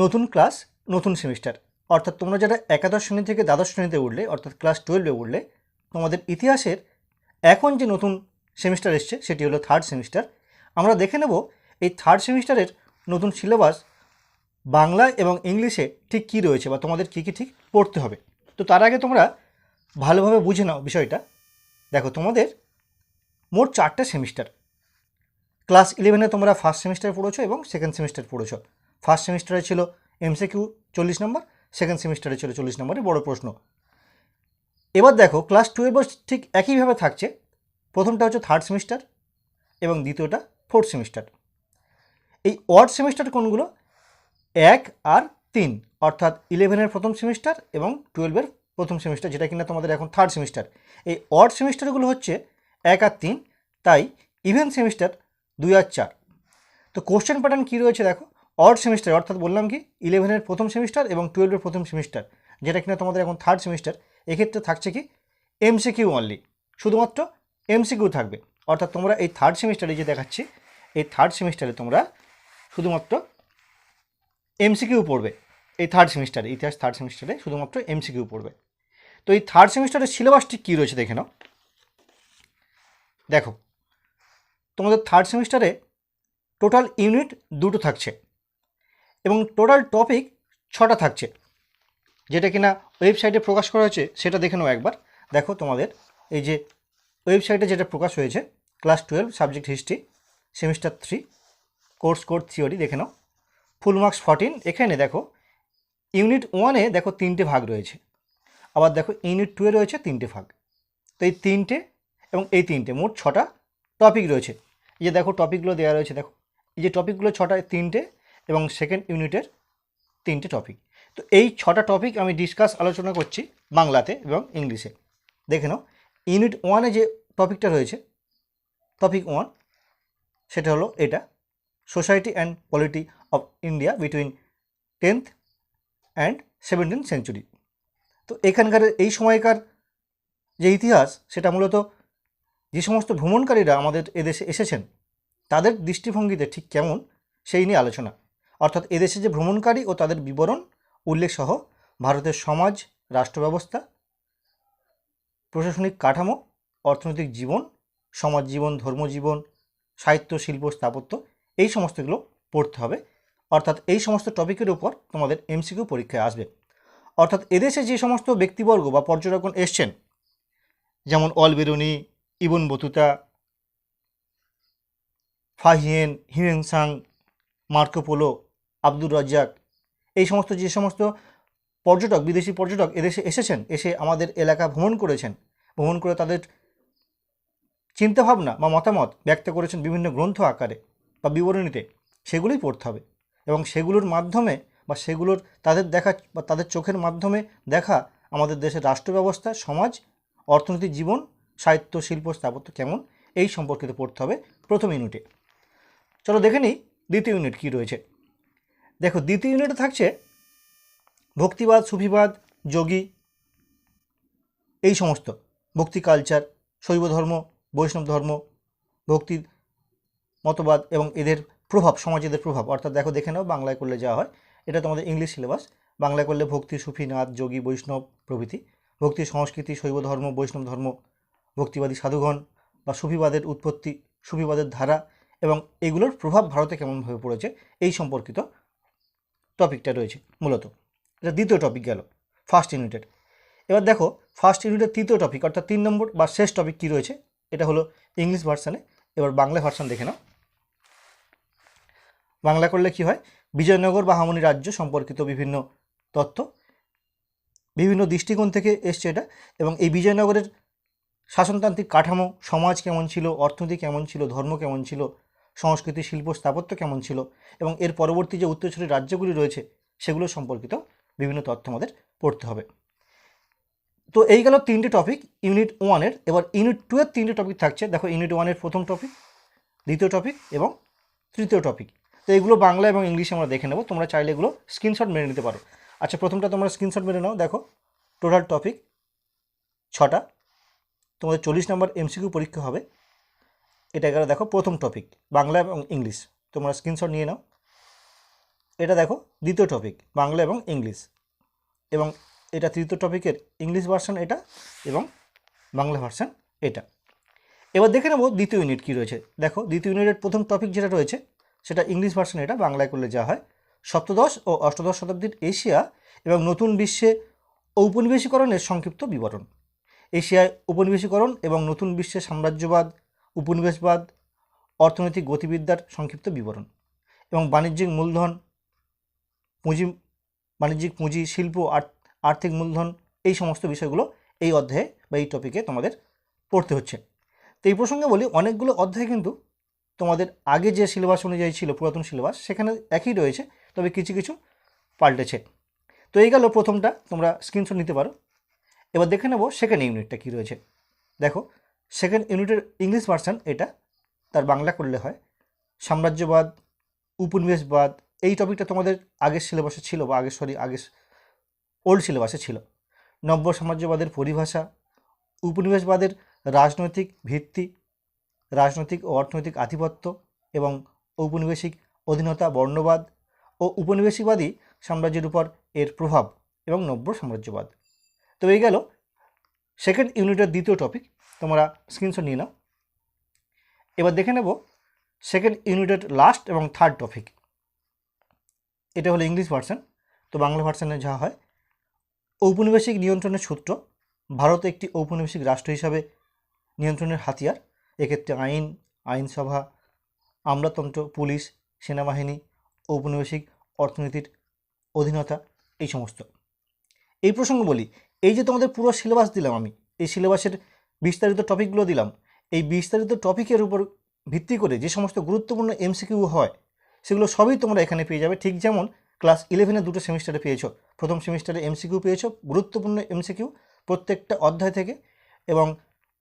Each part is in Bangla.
নতুন ক্লাস, নতুন সেমিস্টার। অর্থাৎ তোমরা যারা একাদশ শ্রেণি থেকে দ্বাদশ শ্রেণীতে উঠলে, অর্থাৎ ক্লাস টুয়েলভে উঠলে, তোমাদের ইতিহাসের এখন যে নতুন সেমিস্টার এসছে, সেটি হলো থার্ড সেমিস্টার আমরা দেখে নেব এই থার্ড সেমিস্টারের নতুন সিলেবাস বাংলা এবং ইংলিশে ঠিক কী রয়েছে বা তোমাদের কী কী ঠিক পড়তে হবে। তো তার আগে তোমরা ভালোভাবে বুঝে নাও বিষয়টা। দেখো, তোমাদের মোট চারটে সেমিস্টার। ক্লাস ইলেভেনে তোমরা ফার্স্ট সেমিস্টার পড়েছো এবং সেকেন্ড সেমিস্টার পড়েছো। ফার্স্ট সেমিস্টারে ছিল এমসিকিউ চল্লিশ নম্বর, সেকেন্ড সেমিস্টারে ছিল চল্লিশ নম্বরের বড় প্রশ্ন। এবার দেখো, ক্লাস টুয়েলভ ঠিক একইভাবে থাকছে। প্রথমটা হচ্ছে থার্ড সেমিস্টার এবং দ্বিতীয়টা ফোর্থ সেমিস্টার এই ওয়ার্ড সেমিস্টার কোনগুলো? এক আর তিন, অর্থাৎ ইলেভেনের প্রথম সেমিস্টার এবং টুয়েলভের প্রথম সেমিস্টার যেটা কিনা তোমাদের এখন থার্ড সেমিস্টার এই অড সেমিস্টারগুলো হচ্ছে এক আর তিন, তাই ইভেন সেমিস্টার দুই আর চার। তো কোশ্চেন প্যাটার্ন কী রয়েছে দেখো? অড সেমিস্টার অর্থাৎ বললাম কি ইলেভেনের প্রথম সেমিস্টার এবং টুয়েলভের প্রথম সেমিস্টার যেটা কিনা তোমাদের এখন থার্ড সেমিস্টার এক্ষেত্রে থাকছে কি এমসিকিউ অনলি শুধুমাত্র এমসিকিউ থাকবে। অর্থাৎ তোমরা এই থার্ড সেমিস্টারে যে দেখাচ্ছি, এই থার্ড সেমিস্টারে তোমরা শুধুমাত্র এমসিকিউ পড়বে। এই থার্ড সেমিস্টারে ইতিহাস থার্ড সেমিস্টারে শুধুমাত্র এমসিকিউ পড়বে। তো এই থার্ড সেমিস্টারের সিলেবাসটি কী রয়েছে দেখে নাও। দেখো, তোমাদের থার্ড সেমিস্টারে টোটাল ইউনিট দুটো থাকছে। এবং টোটাল টপিক ছটা থাকছে। যেটা কিনা ওয়েবসাইটে প্রকাশ করা হয়েছে, সেটা দেখে নাও একবার। দেখো তোমাদের, এই যে ওয়েবসাইটে যেটা প্রকাশ হয়েছে, class twelve, subject history, semester three, course code theory, দেখে নাও। ফুল মার্কস ফর্টিন, এখানে দেখো, ইউনিট ওয়ানে দেখো তিনটে ভাগ রয়েছে। আবার দেখো ইউনিট টুয়ে রয়েছে তিনটে ভাগ। তো এই তিনটে এবং এই তিনটে, মোট ছটা টপিক রয়েছে। এই যে দেখো টপিকগুলো দেওয়া রয়েছে, দেখো। এই যে টপিকগুলো ছটা তিনটে এবং সেকেন্ড ইউনিটের তিনটে টপিক তো এই ছটা টপিক আমি ডিসকাস আলোচনা করছি বাংলাতে এবং ইংলিশে। দেখে নাও ইউনিট ওয়ানে যে টপিকটা রয়েছে টপিক ওয়ান সেটা হলো এটা society and polity of India between tenth and seventeen century তো এখানকার এই সময়কার যে ইতিহাস, সেটা মূলত যে সমস্ত ভ্রমণকারীরা আমাদের এদেশে এসেছেন, তাদের দৃষ্টিভঙ্গিতে ঠিক কেমন, সেই নিয়ে আলোচনা। অর্থাৎ এদেশে যে ভ্রমণকারী ও তাদের বিবরণ, উল্লেখসহ ভারতের সমাজ রাষ্ট্র ব্যবস্থা প্রশাসনিক কাঠামো, অর্থনৈতিক জীবন, সমাজ জীবন ধর্মজীবন সাহিত্য, শিল্প, স্থাপত্য, এই সমস্তগুলো পড়তে হবে। অর্থাৎ এই সমস্ত টপিকের উপর তোমাদের এমসিকিউ পরীক্ষায় আসবে। অর্থাৎ এদেশে যে সমস্ত ব্যক্তিবর্গ বা পর্যটকগণ এসছেন, যেমন Al Biruni, Ibn Battuta, Fa Hien Hiuen Tsang Marco Polo Abdur Razzaq. এই সমস্ত, যে সমস্ত পর্যটক, বিদেশি পর্যটক এদেশে এসেছেন, এসে আমাদের এলাকা ভ্রমণ করেছেন, ভ্রমণ করে তাদের চিন্তাভাবনা বা মতামত ব্যক্ত করেছেন বিভিন্ন গ্রন্থ আকারে বা বিবরণীতে, সেগুলোই পড়তে হবে। এবং সেগুলোর মাধ্যমে বা সেগুলোর তাদের দেখা বা তাদের চোখের মাধ্যমে দেখা আমাদের দেশের রাষ্ট্র ব্যবস্থা সমাজ, অর্থনৈতিক জীবন, সাহিত্য, শিল্প স্থাপত্য কেমন, এই সম্পর্কিত পড়তে হবে প্রথম ইউনিটে। চলো দেখে নিই দ্বিতীয় ইউনিট কী রয়েছে। দেখো, দ্বিতীয় ইউনিটে থাকছে ভক্তিবাদ, সুফিবাদ, যোগী, এই সমস্ত। ভক্তি কালচার শৈব ধর্ম, বৈষ্ণব ধর্ম ভক্তির মতবাদ এবং এদের প্রভাব, সমাজে এদের প্রভাব। অর্থাৎ দেখো, দেখে নাও বাংলায় করলে যাওয়া হয়। এটা তোমাদের ইংলিশ সিলেবাস বাংলায় করলে ভক্তি সুফি নাথ যোগী, বৈষ্ণব প্রভৃতি। ভক্তি, সংস্কৃতি, শৈব ধর্ম, বৈষ্ণব ধর্ম, ভক্তিবাদী সাধুগণ বা সুফিবাদের উৎপত্তি, সুফিবাদের ধারা এবং এগুলোর প্রভাব ভারতে কেমনভাবে পড়েছে, এই সম্পর্কিত টপিকটা রয়েছে মূলত। এটা দ্বিতীয় টপিক গেল ফার্স্ট ইউনিটের এবার দেখো ফার্স্ট ইউনিটের তৃতীয় টপিক অর্থাৎ তিন নম্বর বা শেষ টপিক কী রয়েছে, এটা হলো ইংলিশ ভার্সানে এবার বাংলা ভার্সান দেখে নাও। বাংলা করলে কি হয়, বিজয়নগর বা হামনি রাজ্য সম্পর্কিত বিভিন্ন তথ্য, বিভিন্ন দৃষ্টিকোণ থেকে এসছে এটা, এবং এই বিজয়নগরের শাসনতান্ত্রিক কাঠামো, সমাজ কেমন ছিল, অর্থনীতি কেমন ছিল, ধর্ম কেমন ছিল সংস্কৃতি শিল্প স্থাপত্য কেমন ছিল এবং এর পরবর্তী যে উত্তরসূরি রাজ্যগুলি রয়েছে সেগুলো সম্পর্কিত বিভিন্ন তথ্য আমাদের পড়তে হবে। তো এই গেল তিনটে টপিক ইউনিট ওয়ানের এবার ইউনিট টু এর তিনটে টপিক থাকছে। দেখো ইউনিট ওয়ানের প্রথম টপিক দ্বিতীয় টপিক এবং তৃতীয় টপিক তো এগুলো বাংলা এবং ইংলিশে আমরা দেখে নেব, তোমরা চাইলে এগুলো স্ক্রিনশট মেরে নিতে পারো। আচ্ছা প্রথমটা তোমরা স্ক্রিনশট মেরে নাও, দেখো। টোটাল টপিক ছটা। তোমাদের চল্লিশ নম্বর এমসিকিউ পরীক্ষা হবে। এটা গেল দেখো প্রথম টপিক বাংলা এবং ইংলিশ তোমরা স্ক্রিনশট নিয়ে নাও। এটা দেখো দ্বিতীয় টপিক বাংলা এবং ইংলিশ এবং এটা তৃতীয় টপিকের ইংলিশ ভার্সন এটা এবং বাংলা ভার্সন এটা। এবার দেখে নেব দ্বিতীয় ইউনিট কী রয়েছে। দেখো দ্বিতীয় ইউনিটের প্রথম টপিক যেটা রয়েছে, সেটা ইংলিশ ভার্সন এটা, বাংলায় করলে যা হয়। সপ্তদশ ও অষ্টাদশ শতাব্দীর এশিয়া এবং নতুন বিশ্বে ঔপনিবেশিকরণের সংক্ষিপ্ত বিবরণ। এশিয়ায় উপনিবেশীকরণ এবং নতুন বিশ্বে সাম্রাজ্যবাদ উপনিবেশবাদ, অর্থনৈতিক গতিবিদ্যার সংক্ষিপ্ত বিবরণ এবং বাণিজ্যিক মূলধন, পুঁজি, বাণিজ্যিক পুঁজি, শিল্প আর- আর্থিক মূলধন, এই সমস্ত বিষয়গুলো এই অধ্যায়ে বা এই টপিকে তোমাদের পড়তে হচ্ছে। তো এই প্রসঙ্গে বলি, অনেকগুলো অধ্যায় কিন্তু তোমাদের আগে যে সিলেবাস অনুযায়ী ছিল, পুরাতন সিলেবাস সেখানে একই রয়েছে, তবে কিছু কিছু পাল্টেছে। তো এই গেল প্রথমটা, তোমরা স্ক্রিনশট নিতে পারো। এবার দেখে নেব সেকেন্ড ইউনিটটা কী রয়েছে। দেখো সেকেন্ড ইউনিটের ইংলিশ ভার্সান এটা, তার বাংলা করলে হয়। সাম্রাজ্যবাদ, উপনিবেশবাদ, এই টপিকটা তোমাদের আগের সিলেবাসে ছিল বা আগের সরি আগের ওল্ড সিলেবাসে ছিল। নব্য সাম্রাজ্যবাদের পরিভাষা, উপনিবেশবাদের রাজনৈতিক ভিত্তি, রাজনৈতিক ও অর্থনৈতিক আধিপত্য এবং ঔপনিবেশিক অধীনতা বর্ণবাদ ও উপনিবেশিকবাদী সাম্রাজ্যের উপর এর প্রভাব এবং নব্য সাম্রাজ্যবাদ। তো এই গেল সেকেন্ড ইউনিটের দ্বিতীয় টপিক তোমরা স্ক্রিনশট নিয়ে নাও। এবার দেখে নেব সেকেন্ড ইউনিটের লাস্ট এবং থার্ড টপিক এটা হলো ইংলিশ ভার্সন তো বাংলা ভার্সনে যা হয়। ঔপনিবেশিক নিয়ন্ত্রণের সূত্র, ভারত একটি ঔপনিবেশিক রাষ্ট্র হিসাবে নিয়ন্ত্রণের হাতিয়ার। এক্ষেত্রে আইন, আইনসভা, আমলাতন্ত্র, পুলিশ, সেনাবাহিনী, ঔপনিবেশিক অর্থনীতির অধীনতা, এই সমস্ত। এই প্রসঙ্গ বলি, এই যে তোমাদের পুরো সিলেবাস দিলাম আমি, এই সিলেবাসের বিস্তারিত টপিকগুলো দিলাম। এই বিস্তারিত টপিকের উপর ভিত্তি করে যে সমস্ত গুরুত্বপূর্ণ এমসিকিউ হয়, সেগুলো সবই তোমরা এখানে পেয়ে যাবে। ঠিক যেমন ক্লাস ইলেভেনের দুটো সেমিস্টারে পেয়েছ, প্রথম সেমিস্টারে এমসিকিউ পেয়েছ, গুরুত্বপূর্ণ এমসিকিউ প্রত্যেকটা অধ্যায় থেকে এবং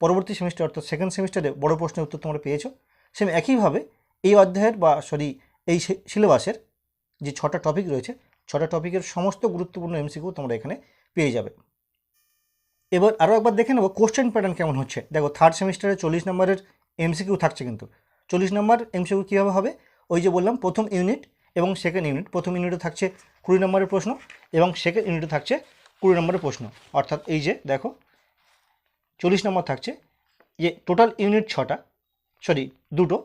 পরবর্তী সেমিস্টার অর্থাৎ সেকেন্ড সেমিস্টারে বড় প্রশ্নের উত্তর তোমরা পেয়েছ। সেম একইভাবে এই অধ্যায়ের বা সরি এই সিলেবাসের যে ছটা টপিক রয়েছে, ছটা টপিকের সমস্ত গুরুত্বপূর্ণ এমসিকিউ তোমরা এখানে পেয়ে যাবে। এবার আরও একবার দেখে নেব কোশ্চেন প্যাটার্ন কেমন হচ্ছে। দেখো থার্ড সেমিস্টারে চল্লিশ নম্বরের এমসিকিউ থাকছে কিন্তু। চল্লিশ নম্বর এমসিকিউ কীভাবে হবে? ওই যে বললাম, প্রথম ইউনিট এবং সেকেন্ড ইউনিট প্রথম ইউনিটে থাকছে কুড়ি নম্বরের প্রশ্ন এবং সেকেন্ড ইউনিটে থাকছে কুড়ি নম্বরের প্রশ্ন। অর্থাৎ এই যে দেখো, চল্লিশ নম্বর থাকছে যে টোটাল ইউনিট ছটা সরি দুটো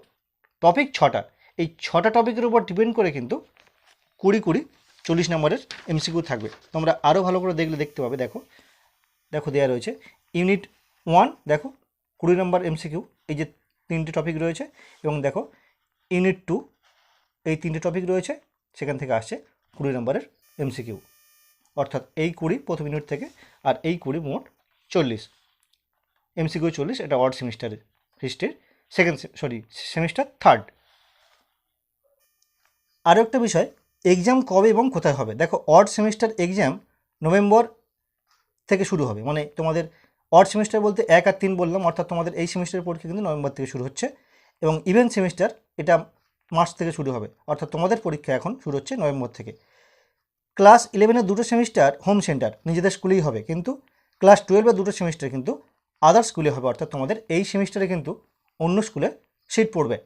টপিক ছটা। এই ছটা টপিকের উপর ডিপেন্ড করে কিন্তু কুড়ি কুড়ি চল্লিশ নম্বরের এমসিকিউ থাকবে। তোমরা আরও ভালো করে দেখলে দেখতে পাবে, দেখো। দেখো দেওয়া রয়েছে। ইউনিট ওয়ান দেখো, কুড়ি নম্বর এমসিকিউ এই যে তিনটে টপিক রয়েছে, এবং দেখো ইউনিট টু এই তিনটে টপিক রয়েছে, সেখান থেকে আসছে কুড়ি নম্বরের এমসিকিউ অর্থাৎ এই কুড়ি প্রথম ইউনিট থেকে, আর এই কুড়ি মোট চল্লিশ। এমসিকিউ চল্লিশ, এটা ওয়ার্ড সেমিস্টারের হিস্ট্রির সেকেন্ড সরি সেমিস্টার থার্ড আরও একটা বিষয় এক্সাম কবে এবং কোথায় হবে? দেখো অড সেমিস্টার এক্সাম নভেম্বর থেকে শুরু হবে। মানে তোমাদের অড সেমিস্টার বলতে এক আর তিন বললাম, অর্থাৎ তোমাদের এই সেমিস্টারের পরীক্ষা কিন্তু নভেম্বর থেকে শুরু হচ্ছে এবং ইভেন্ট সেমিস্টার এটা মার্চ থেকে শুরু হবে, অর্থাৎ তোমাদের পরীক্ষা এখন শুরু হচ্ছে নভেম্বর থেকে। ক্লাস ইলেভেনের দুটো সেমিস্টার হোম সেন্টার নিজেদের স্কুলেই হবে, কিন্তু ক্লাস টুয়েলভের দুটো সেমিস্টার কিন্তু আদার স্কুলে হবে, অর্থাৎ তোমাদের এই সেমিস্টারে কিন্তু অন্য স্কুলে সিট পড়বে।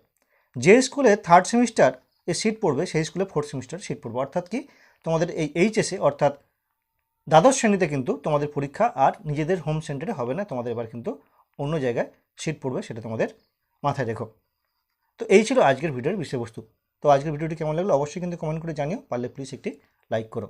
যে স্কুলে থার্ড সেমিস্টার এ সিট পড়বে, সেই স্কুলে ফোর্থ সেমিস্টার সিট পড়বে। অর্থাৎ কি? তোমাদের এই এইচএসে অর্থাৎ দ্বাদশ শ্রেণীতে কিন্তু তোমাদের পরীক্ষা আর নিজেদের হোম সেন্টারে হবে না, তোমাদের এবার কিন্তু অন্য জায়গায় সিট পড়বে, সেটা তোমাদের মাথায় রেখো। তো এই ছিল আজকের ভিডিওর বিষয়বস্তু। তো আজকের ভিডিওটি কেমন লাগল অবশ্যই কিন্তু কমেন্ট করে জানিও, পারলে প্লিজ একটি লাইক করো।